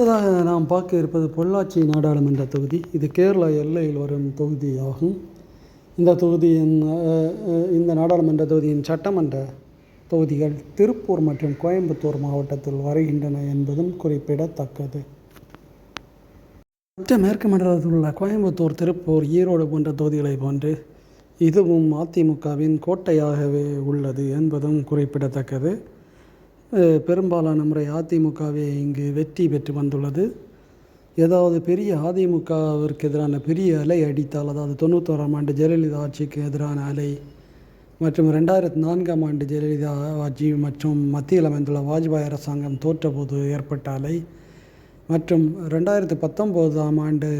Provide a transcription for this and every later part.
அடுத்ததாக நாம் பார்க்க இருப்பது பொள்ளாச்சி நாடாளுமன்ற தொகுதி. இது கேரளா எல்லையில் வரும் தொகுதி ஆகும் இந்த தொகுதியின் இந்த நாடாளுமன்ற தொகுதியின் சட்டமன்ற தொகுதிகள் திருப்பூர் மற்றும் கோயம்புத்தூர் மாவட்டத்தில் வருகின்றன என்பதும் குறிப்பிடத்தக்கது. மற்ற மேற்கு மண்டலத்தில் உள்ள கோயம்புத்தூர் திருப்பூர் ஈரோடு போன்ற தொகுதிகளைப் போன்று இதுவும் அதிமுகவின் கோட்டையாகவே உள்ளது என்பதும் குறிப்பிடத்தக்கது. பெரும்பாலான முறை அதிமுகவே இங்கு வெற்றி பெற்று வந்துள்ளது. ஏதாவது பெரிய அதிமுகவிற்கு எதிரான பெரிய அலை அடித்தால் அதாவது தொண்ணூத்தோராம் ஆண்டு ஜெயலலிதா ஆட்சிக்கு எதிரான அலை மற்றும் ரெண்டாயிரத்தி நான்காம் ஆண்டு ஜெயலலிதா ஆட்சி மற்றும் மத்தியில் அமைந்துள்ள வாஜ்பாய் அரசாங்கம் தோற்றபோது ஏற்பட்ட அலை மற்றும் ரெண்டாயிரத்து பத்தொம்போதாம் ஆண்டு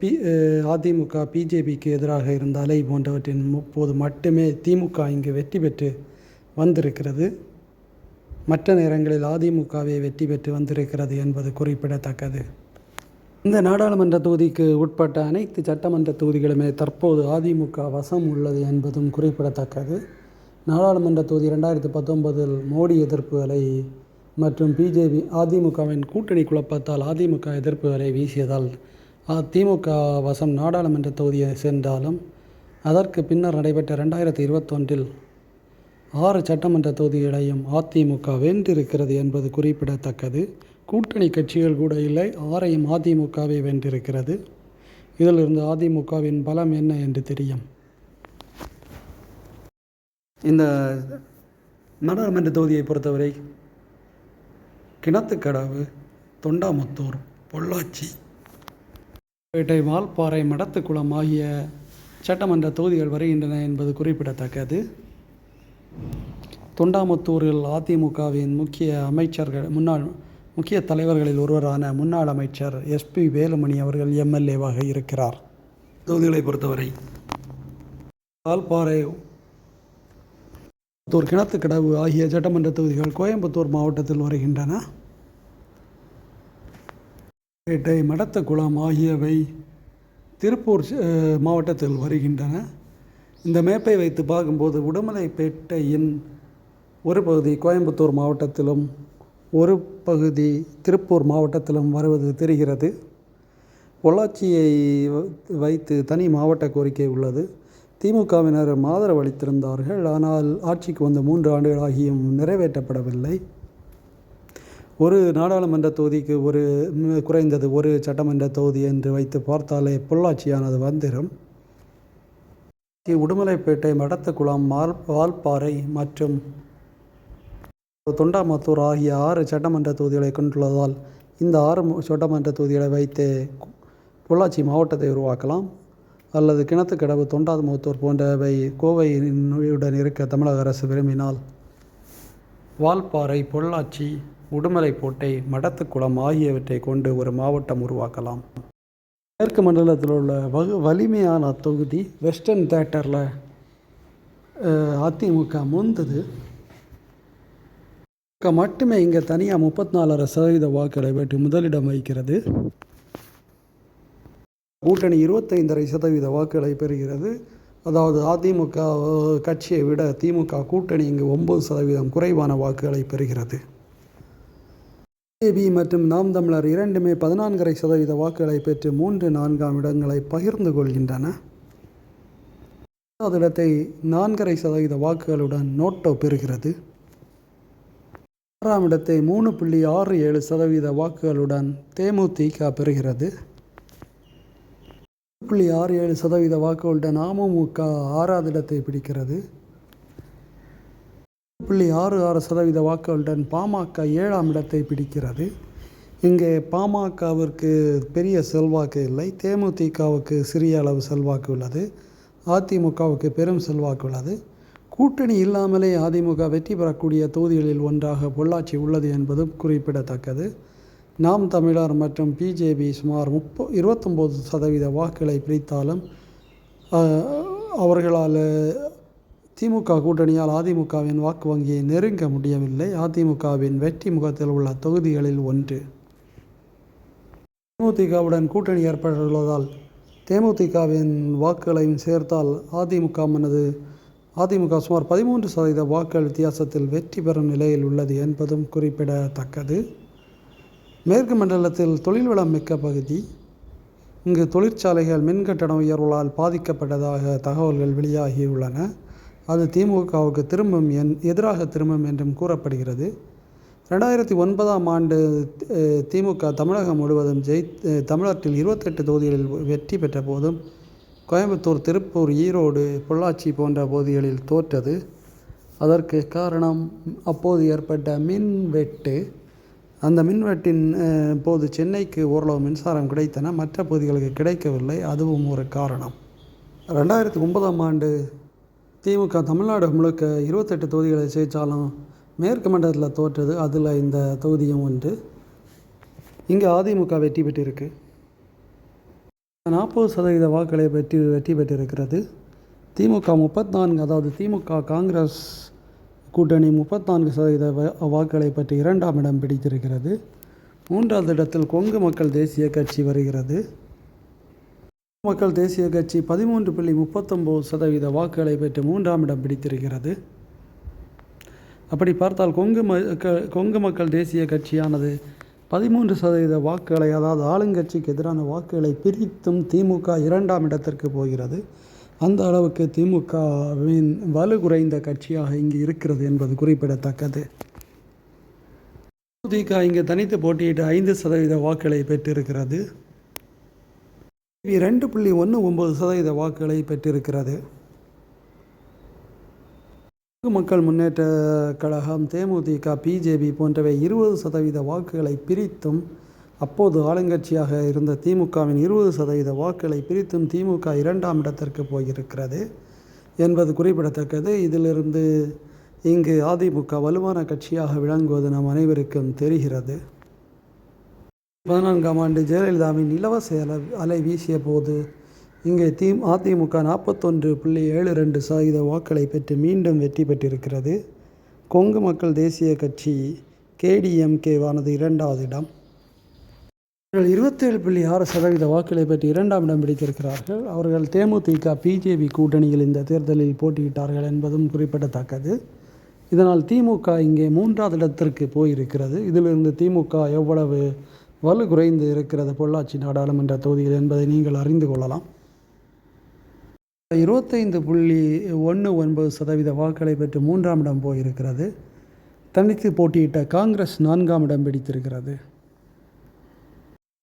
பி அதிமுக பிஜேபிக்கு எதிராக இருந்த அலை போன்றவற்றின் போது மட்டுமே திமுக இங்கு வெற்றி பெற்று வந்திருக்கிறது. மற்ற நேரங்களில் அதிமுகவே வெற்றி பெற்று வந்திருக்கிறது என்பது குறிப்பிடத்தக்கது. இந்த நாடாளுமன்ற தொகுதிக்கு உட்பட்ட அனைத்து சட்டமன்ற தொகுதிகளுமே தற்போது அதிமுக வசம் உள்ளது என்பதும் குறிப்பிடத்தக்கது. நாடாளுமன்ற தொகுதி ரெண்டாயிரத்து பத்தொன்பதில் மோடி எதிர்ப்பு அலை மற்றும் பிஜேபி அதிமுகவின் கூட்டணி குழப்பத்தால் அதிமுக எதிர்ப்பு அலை வீசியதால் அதிமுக வசம் நாடாளுமன்ற தொகுதியை சென்றாலும் அதற்கு பின்னர் நடைபெற்ற ரெண்டாயிரத்தி இருபத்தொன்றில் ஆறு சட்டமன்ற தொகுதிகளையும் அதிமுக வென்றிருக்கிறது என்பது குறிப்பிடத்தக்கது. கூட்டணி கட்சிகள் கூட இல்லை ஆறையும் அதிமுகவே வென்றிருக்கிறது. இதிலிருந்து அதிமுகவின் பலம் என்ன என்று தெரியும். இந்த நாடாளுமன்ற தொகுதியை பொறுத்தவரை கிணத்துக்கடவு தொண்டாமுத்தூர் பொள்ளாச்சி பேட்டை வால்பாறை மடத்துக்குளம் ஆகிய சட்டமன்ற தொகுதிகள் வருகின்றன என்பது குறிப்பிடத்தக்கது. தொண்டாமுத்தூரில் அதிமுகவின் முக்கிய அமைச்சர்கள் முன்னாள் முக்கிய தலைவர்களில் ஒருவரான முன்னாள் அமைச்சர் எஸ்பி வேலுமணி அவர்கள் எம்எல்ஏவாக இருக்கிறார். தொகுதிகளை பொறுத்தவரை வால்பாறை கோயம்புத்தூர் கிணத்துக்கடவு ஆகிய சட்டமன்ற தொகுதிகள் கோயம்புத்தூர் மாவட்டத்தில் வருகின்றன. பேட்டை மடத்தக்குளம் ஆகியவை திருப்பூர் மாவட்டத்தில் வருகின்றன. இந்த மேப்பை வைத்து பார்க்கும்போது உடுமலைப்பேட்டையின் ஒரு பகுதி கோயம்புத்தூர் மாவட்டத்திலும் ஒரு பகுதி திருப்பூர் மாவட்டத்திலும் வருவது தெரிகிறது. பொள்ளாச்சியை வ- வைத்து தனி மாவட்ட கோரிக்கை உள்ளது. திமுகவினர் ஆதரவு அளித்திருந்தார்கள் ஆனால் ஆட்சிக்கு வந்த மூன்று ஆண்டுகளாகியும் நிறைவேற்றப்படவில்லை. ஒரு நாடாளுமன்ற தொகுதிக்கு ஒரு குறைந்தது ஒரு சட்டமன்ற தொகுதி என்று வைத்து பார்த்தாலே பொள்ளாச்சியானது வந்துடும் உடுமலைப்பேட்டை மடத்துக்குளம் மால் வால்பாறை மற்றும் தொண்டாமத்தூர் ஆகிய ஆறு சட்டமன்ற தொகுதிகளை கொண்டுள்ளதால் இந்த ஆறு சட்டமன்ற தொகுதிகளை வைத்து பொள்ளாச்சி மாவட்டத்தை உருவாக்கலாம். அல்லது கிணத்துக்கடவு தொண்டாமத்தூர் போன்றவை கோவையுடன் இருக்க தமிழக அரசு விரும்பினால் வால்பாறை பொள்ளாச்சி உடுமலைப்பேட்டை மடத்துக்குளம் ஆகியவற்றை கொண்டு ஒரு மாவட்டம் உருவாக்கலாம். மேற்கு மண்டலத்தில் உள்ள வகு வலிமையான தொகுதி வெஸ்டர்ன் தேட்டரில் அதிமுக முந்தது. மட்டுமே இங்கே தனியாக முப்பத்தி நாலரை சதவீத வாக்குகளை பெற்று முதலிடம் வகிக்கிறது. கூட்டணி இருபத்தைந்தரை சதவீத வாக்குகளை பெறுகிறது. அதாவது அதிமுக கட்சியை விட திமுக கூட்டணி இங்கு ஒம்பது சதவீதம் குறைவான வாக்குகளை பெறுகிறது. பிஜேபி மற்றும் நாம் தமிழர் இரண்டுமே பதினான்கரை சதவீத வாக்குகளை பெற்று மூன்று நான்காம் இடங்களை பகிர்ந்து கொள்கின்றன. இரண்டாவது இடத்தை நான்கரை சதவீத வாக்குகளுடன் நோட்டோ பெறுகிறது. ஆறாம் இடத்தை மூணு புள்ளி ஆறு ஏழு சதவீத வாக்குகளுடன் தேமுதிக பெறுகிறது. புள்ளி ஆறு ஏழு சதவீத வாக்குகளுடன் அமமுக ஆறாவது இடத்தை பிடிக்கிறது. புள்ளி ஆறு ஆறு சதவீத வாக்குகளுடன் பாமக ஏழாம் இடத்தை பிடிக்கிறது. இங்கே பாமகவிற்கு பெரிய செல்வாக்கு இல்லை. தேமுதிகவுக்கு சிறிய அளவு செல்வாக்கு உள்ளது. அதிமுகவுக்கு பெரும் செல்வாக்கு உள்ளது. கூட்டணி இல்லாமலே அதிமுக வெற்றி பெறக்கூடிய தொகுதிகளில் ஒன்றாக பொள்ளாச்சி உள்ளது என்பதும் குறிப்பிடத்தக்கது. நாம் தமிழர் மற்றும் பிஜேபி சுமார் முப்ப இருபத்தொம்போது சதவீத வாக்குகளை பிரித்தாலும் அவர்களால் திமுக கூட்டணியால் அதிமுகவின் வாக்கு வங்கியை நெருங்க முடியவில்லை. அதிமுகவின் வெற்றி முகத்தில் உள்ள தொகுதிகளில் ஒன்று. தேமுதிகவுடன் கூட்டணி ஏற்பட்டுள்ளதால் தேமுதிகவின் வாக்குகளையும் சேர்த்தால் அதிமுக மனது அதிமுக சுமார் பதிமூன்று சதவீத வாக்குகள் வித்தியாசத்தில் வெற்றி பெறும் நிலையில் உள்ளது என்பதும் குறிப்பிடத்தக்கது. மேற்கு மண்டலத்தில் தொழில் வளம் மிக்க பகுதி. இங்கு தொழிற்சாலைகள் மின்கட்டண உயர்வுகளால் பாதிக்கப்பட்டதாக தகவல்கள் வெளியாகியுள்ளன. அது திமுகவுக்கு திரும்பும் என் எதிராக திரும்பும் என்றும் கூறப்படுகிறது. ரெண்டாயிரத்தி ஒன்பதாம் ஆண்டு திமுக தமிழகம் முழுவதும் ஜெய் தமிழகத்தில் தமிழ்நாட்டில் இருபத்தெட்டு தொகுதிகளில் வெற்றி பெற்ற போதும் கோயம்புத்தூர் திருப்பூர் ஈரோடு பொள்ளாச்சி போன்ற பகுதிகளில் தோற்றது. அதற்கு காரணம் அப்போது ஏற்பட்ட மின்வெட்டு. அந்த மின்வெட்டின் போது சென்னைக்கு ஓரளவு மின்சாரம் கிடைத்தன. மற்ற பகுதிகளுக்கு கிடைக்கவில்லை. அதுவும் ஒரு காரணம். ரெண்டாயிரத்தி ஒன்பதாம் ஆண்டு திமுக தமிழ்நாடு முழுக்க இருபத்தெட்டு தொகுதிகளை ஜெயித்தாலும் மேற்கு மண்டலத்தில் தோற்றது. அதில் இந்த தொகுதியும் ஒன்று. இங்கே அதிமுக வெற்றி பெற்றிருக்கு. நாற்பது சதவீத வாக்குகளை வெற்றி வெற்றி பெற்றிருக்கிறது. திமுக முப்பத்நான்கு அதாவது திமுக காங்கிரஸ் கூட்டணி முப்பத்தான்கு சதவீத வாக்குகளை பற்றி இரண்டாம் இடம் பிடித்திருக்கிறது. மூன்றாவது இடத்தில் கொங்கு மக்கள் தேசிய கட்சி வருகிறது. மக்கள் தேசிய கட்சி பதிமூன்று புள்ளி முப்பத்தொம்போது சதவீத வாக்குகளை பெற்று மூன்றாம் இடம் பிடித்திருக்கிறது. அப்படி பார்த்தால் கொங்கு மக்கள் கொங்கு மக்கள் தேசிய கட்சியானது பதிமூன்று சதவீத வாக்குகளை அதாவது ஆளுங்கட்சிக்கு எதிரான வாக்குகளை பிரித்தும் திமுக இரண்டாம் இடத்திற்கு போகிறது. அந்த அளவுக்கு திமுகவின் வலு குறைந்த கட்சியாக இங்கு இருக்கிறது என்பது குறிப்பிடத்தக்கது. திமுக இங்கு தனித்து போட்டியிட்டு ஐந்து சதவீத வாக்குகளை பெற்றிருக்கிறது. ரெண்டு புள்ளி ஒன்று ஒன்பது சதவீத வாக்குகளை பெற்றிருக்கிறது. மக்கள் முன்னேற்ற கழகம் தேமுதிக பிஜேபி போன்றவை இருபது சதவீத வாக்குகளை பிரித்தும் அப்போது ஆளுங்கட்சியாக இருந்த திமுகவின் இருபது சதவீத வாக்குகளை பிரித்தும் திமுக இரண்டாம் இடத்திற்கு போயிருக்கிறது என்பது குறிப்பிடத்தக்கது. இதிலிருந்து இங்கு அதிமுக வலுவான கட்சியாக விளங்குவது நம் அனைவருக்கும் தெரிகிறது. பதினான்காம் ஆண்டு ஜெயலலிதாவின் இலவச அலை அலை வீசிய போது இங்கே தி அதிமுக நாற்பத்தொன்று புள்ளி ஏழு ரெண்டு சதவீத வாக்களை பெற்று மீண்டும் வெற்றி பெற்றிருக்கிறது. கொங்கு மக்கள் தேசிய கட்சி கேடிஎம்கேவானது இரண்டாவது இடம். அவர்கள் இருபத்தேழு புள்ளி ஆறு சதவீத வாக்குகளை பெற்று இரண்டாம் இடம் பிடித்திருக்கிறார்கள். அவர்கள் தேமுதிக பிஜேபி கூட்டணியில் இந்த தேர்தலில் போட்டியிட்டார்கள் என்பதும் குறிப்பிடத்தக்கது. இதனால் திமுக இங்கே மூன்றாவது இடத்திற்கு போயிருக்கிறது. இதிலிருந்து திமுக எவ்வளவு வலு குறைந்து இருக்கிறது பொள்ளாச்சி நாடாளுமன்ற தொகுதியில் என்பதை நீங்கள் அறிந்து கொள்ளலாம். இருபத்தைந்து புள்ளி ஒன்று ஒன்பது சதவீத வாக்குகளை பெற்று மூன்றாம் இடம் போயிருக்கிறது. தனித்து போட்டியிட்ட காங்கிரஸ் நான்காம் இடம் பிடித்திருக்கிறது.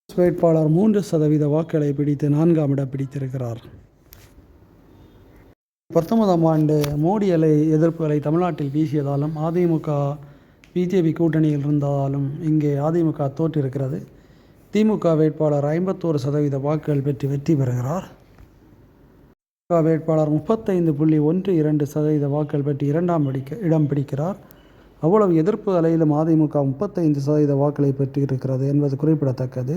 வேட்பாளர் மூன்று சதவீத வாக்குகளை பிடித்து நான்காம் இடம் பிடித்திருக்கிறார். பத்தொன்பதாம் ஆண்டு மோடி அலை எதிர்ப்புகளை தமிழ்நாட்டில் வீசியதாலும் அதிமுக பிஜேபி கூட்டணியில் இருந்ததாலும் இங்கே அதிமுக தோற்றிருக்கிறது. திமுக வேட்பாளர் ஐம்பத்தோரு சதவீத வாக்குகள் பெற்று வெற்றி பெறுகிறார். திமுக வேட்பாளர் முப்பத்தைந்து புள்ளி ஒன்று இரண்டு சதவீத வாக்குகள் பெற்று இரண்டாம் பிடிக்க இடம் பிடிக்கிறார். அவ்வளவு எதிர்ப்பு அலையிலும் அதிமுக முப்பத்தைந்து சதவீத வாக்குகளை பெற்றிருக்கிறது என்பது குறிப்பிடத்தக்கது.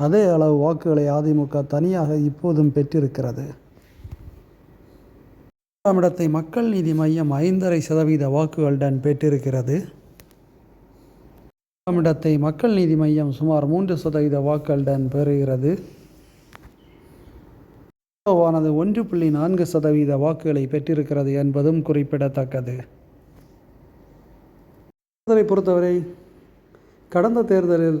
அதே அளவு வாக்குகளை அதிமுக தனியாக இப்போதும் பெற்றிருக்கிறது. மூன்றாம் இடத்தை மக்கள் நீதி மையம் ஐந்தரை சதவீத வாக்குகளுடன் பெற்றிருக்கிறது. மூன்றாம் இடத்தை மக்கள் நீதி மையம் சுமார் மூன்று சதவீத வாக்குகளுடன் பெறுகிறது. ஆனது ஒன்று புள்ளி நான்கு சதவீத வாக்குகளை பெற்றிருக்கிறது என்பதும் குறிப்பிடத்தக்கது. தேர்தலை பொறுத்தவரை கடந்த தேர்தலில்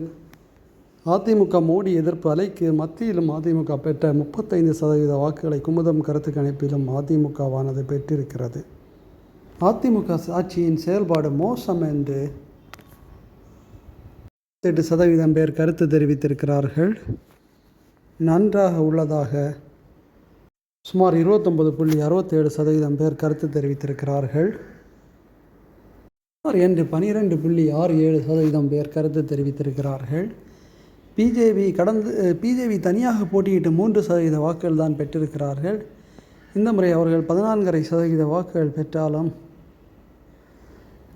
அதிமுக மோடி எதிர்ப்பு அலைக்கு மத்தியிலும் அதிமுக பெற்ற முப்பத்தைந்து சதவீத வாக்குகளை குமுதம் கருத்து கணிப்பிலும் அதிமுகவானது பெற்றிருக்கிறது. அதிமுக ஆட்சியின் செயல்பாடு மோசம் என்று எட்டு சதவீதம் பேர் கருத்து தெரிவித்திருக்கிறார்கள். நன்றாக உள்ளதாக சுமார் இருபத்தொம்பது புள்ளி அறுபத்தேழு சதவீதம் பேர் கருத்து தெரிவித்திருக்கிறார்கள். சுமார் என்று பனிரெண்டு புள்ளி ஆறு ஏழு சதவீதம் பேர் கருத்து தெரிவித்திருக்கிறார்கள். பிஜேபி கடந்து பிஜேபி தனியாக போட்டியிட்டு மூன்று சதவீத வாக்குகள் தான் பெற்றிருக்கிறார்கள். இந்த முறை அவர்கள் பதினான்கரை சதவீத வாக்குகள் பெற்றாலும்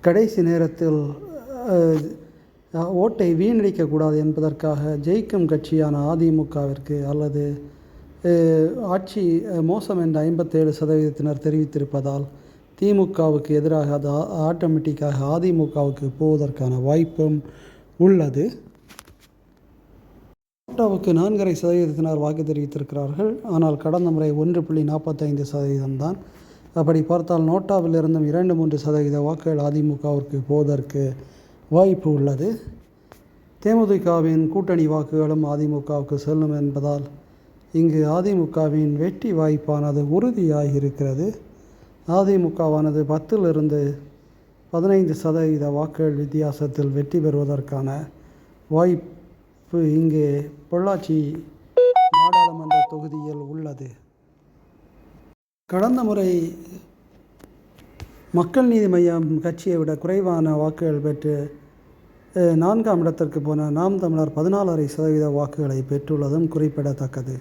கடைசி நேரத்தில் ஓட்டை வீணடிக்கக்கூடாது என்பதற்காக ஜெயிக்கும் கட்சியான அதிமுகவிற்கு அல்லது ஆட்சி மோசம் என்ற ஐம்பத்தேழு சதவீதத்தினர் தெரிவித்திருப்பதால் திமுகவுக்கு எதிராக அது ஆட்டோமேட்டிக்காக அதிமுகவுக்கு போவதற்கான வாய்ப்பும் உள்ளது. நோட்டாவுக்கு நான்கரை சதவீதத்தினர் வாக்கு தெரிவித்திருக்கிறார்கள். ஆனால் கடந்த முறை ஒன்று புள்ளி நாற்பத்தைந்து சதவீதம் தான். அப்படி பார்த்தால் நோட்டாவிலிருந்தும் இரண்டு மூன்று சதவீத வாக்குகள் அதிமுகவிற்கு போவதற்கு வாய்ப்பு உள்ளது. தேமுதிகவின் கூட்டணி வாக்குகளும் அதிமுகவுக்கு செல்லும் என்பதால் இங்கு அதிமுகவின் வெற்றி வாய்ப்பானது உறுதியாக இருக்கிறது அதிமுகவானது பத்திலிருந்து பதினைந்து சதவீத வாக்குகள் வித்தியாசத்தில் வெற்றி பெறுவதற்கான வாய்ப்பு இங்கே பொள்ளாச்சி நாடாளுமன்ற தொகுதியில் உள்ளது. கடந்த முறை மக்கள் நீதி மையம் கட்சியை விட குறைவான வாக்குகள் பெற்று நான்காம் இடத்திற்கு போன நாம் தமிழர் பதினாலரை சதவீத வாக்குகளை பெற்றுள்ளதும் குறிப்பிடத்தக்கது.